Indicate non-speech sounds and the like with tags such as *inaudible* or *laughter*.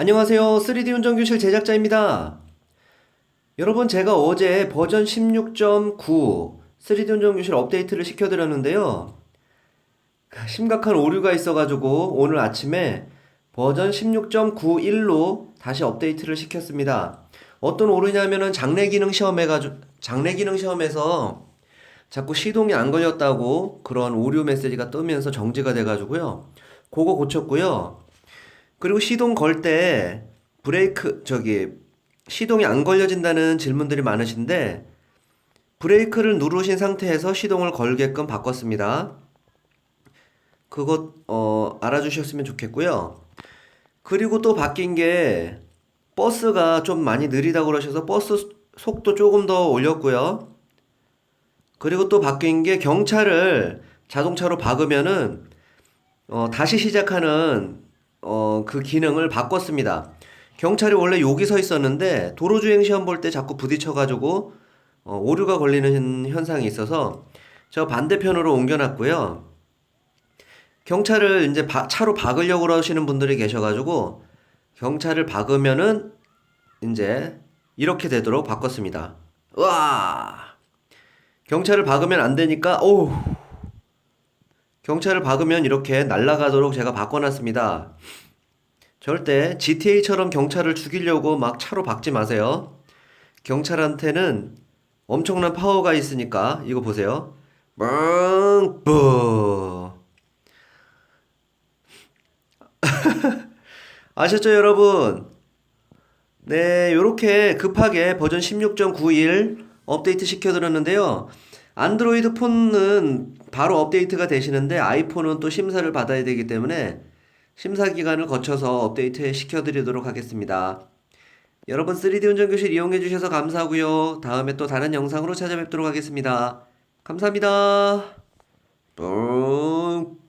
안녕하세요. 3D 운전교실 제작자입니다. 여러분, 제가 어제 버전 16.9 3D 운전교실 업데이트를 시켜드렸는데요. 심각한 오류가 있어가지고 오늘 아침에 버전 16.91로 다시 업데이트를 시켰습니다. 어떤 오류냐면은 장내 기능 시험해가지고, 장내 기능 시험에서 자꾸 시동이 안 걸렸다고 그런 오류 메시지가 뜨면서 정지가 돼가지고요. 그거 고쳤고요. 그리고 시동 걸 때 브레이크 저기 시동이 안 걸려진다는 질문들이 많으신데 브레이크를 누르신 상태에서 시동을 걸게끔 바꿨습니다. 그것 어 알아주셨으면 좋겠고요. 그리고 또 바뀐 게 버스가 좀 많이 느리다고 그러셔서 버스 속도 조금 더 올렸고요. 그리고 또 바뀐 게 경차를 자동차로 박으면은 어, 다시 시작하는 어, 그 기능을 바꿨습니다. 경찰이 원래 여기 서 있었는데 도로주행 시험 볼 때 자꾸 부딪혀가지고 어, 오류가 걸리는 현상이 있어서 저 반대편으로 옮겨놨고요. 경찰을 이제 바- 차로 박으려고 그러시는 분들이 계셔가지고 경찰을 박으면은 이제 이렇게 되도록 바꿨습니다. 우와! 경찰을 박으면 안 되니까 오 경찰을 박으면 이렇게 날아가도록 제가 바꿔놨습니다. 절대 GTA처럼 경찰을 죽이려고 막 차로 박지 마세요. 경찰한테는 엄청난 파워가 있으니까 이거 보세요. 뻥뿌 *laughs* 아셨죠, 여러분? 네, 요렇게 급하게 버전 16.91 업데이트 시켜드렸는데요. 안드로이드 폰은 바로 업데이트가 되시는데 아이폰은 또 심사를 받아야 되기 때문에 심사 기간을 거쳐서 업데이트 시켜드리도록 하겠습니다. 여러분 3D 운전교실 이용해 주셔서 감사하고요. 다음에 또 다른 영상으로 찾아뵙도록 하겠습니다. 감사합니다. 뽕뽕